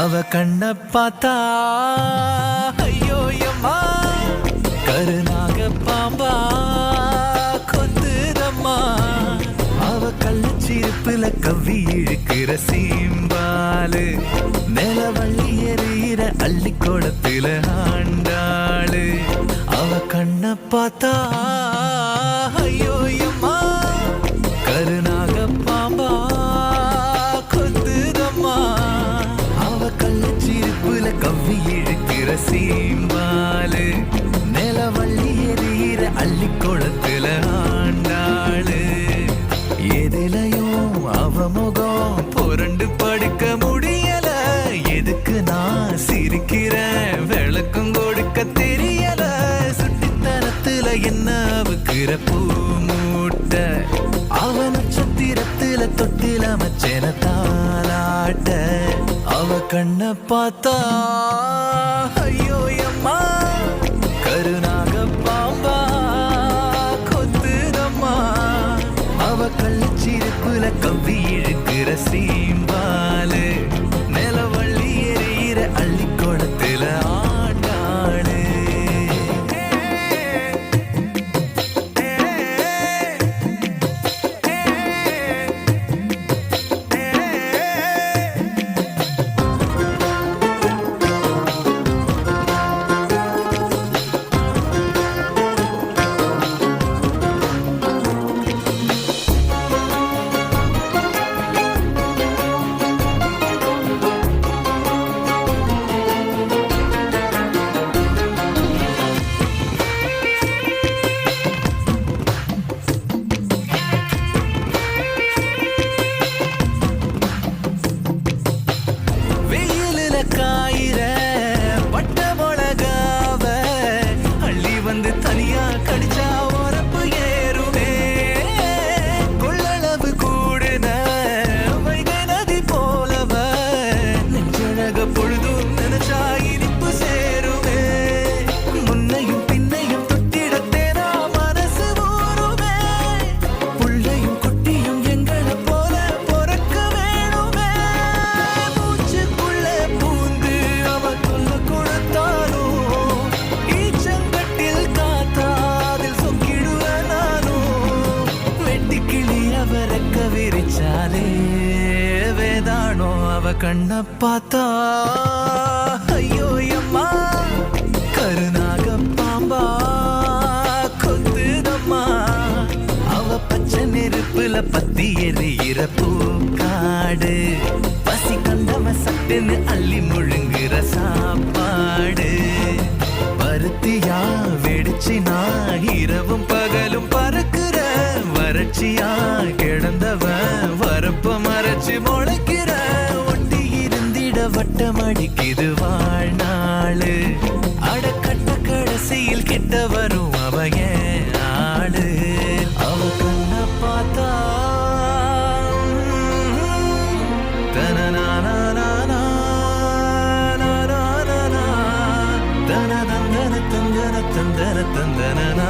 அவ கண்ண பார்த்தா ஐயோ எம்மா கருநாக பாம்பா கொத்துதம்மா. அவ கள்ளச்சிருப்புல கவ்வி இழுக்கிற சீம்பாலு நிலவள்ளி எறிகிற அள்ளி குளத்துல ஆண்டாளு. அவ கண்ண பார்த்தா சீம்பாலு. நிலவள்ளி எரியிற அள்ளி குளத்துல ஆண்டாளு. எதிலையும் அவமுகம் புரண்டு படுக்க முடியல. எதுக்கு நான் சிரிக்கிறேன் விளக்கும் கொடுக்க தெரியல. சுட்டித்தனத்துல என்ன அவுக்கிற பூ மூட்ட. அவ நட்சத்திரத்துல தொட்டில மச்சன தாளாட்ட. கண்ண பார்த்தா ஐயோ அம்மா கருணாக பாம்பா கொத்துதம்மா. அவ கள்ளச்சிருப்புல கவ்வி இழுக்கிற சீம்பாலு நிலவள்ளி எறிகிற அள்ளி அவ கண்ண பார்த்தா ஐயோ அம்மா கருணாக பாம்பா கொத்துதம்மா. அவ பச்சை நெருப்புல பத்தி எரியிற பூக்காடு. பசி கண்டவ சட்டுன்னு அள்ளி முழுங்குற சாப்பாடு. பருத்தியா இது அடிக்குது வாழ்நாளு அடக்கட்ட கடைசியில் கிட்ட வரும் அவன் ஆளு. அவ கண்ண பார்த்தா தனநானானானா, தந்தன தனதந்தன தந்தன தந்தன தந்தனனா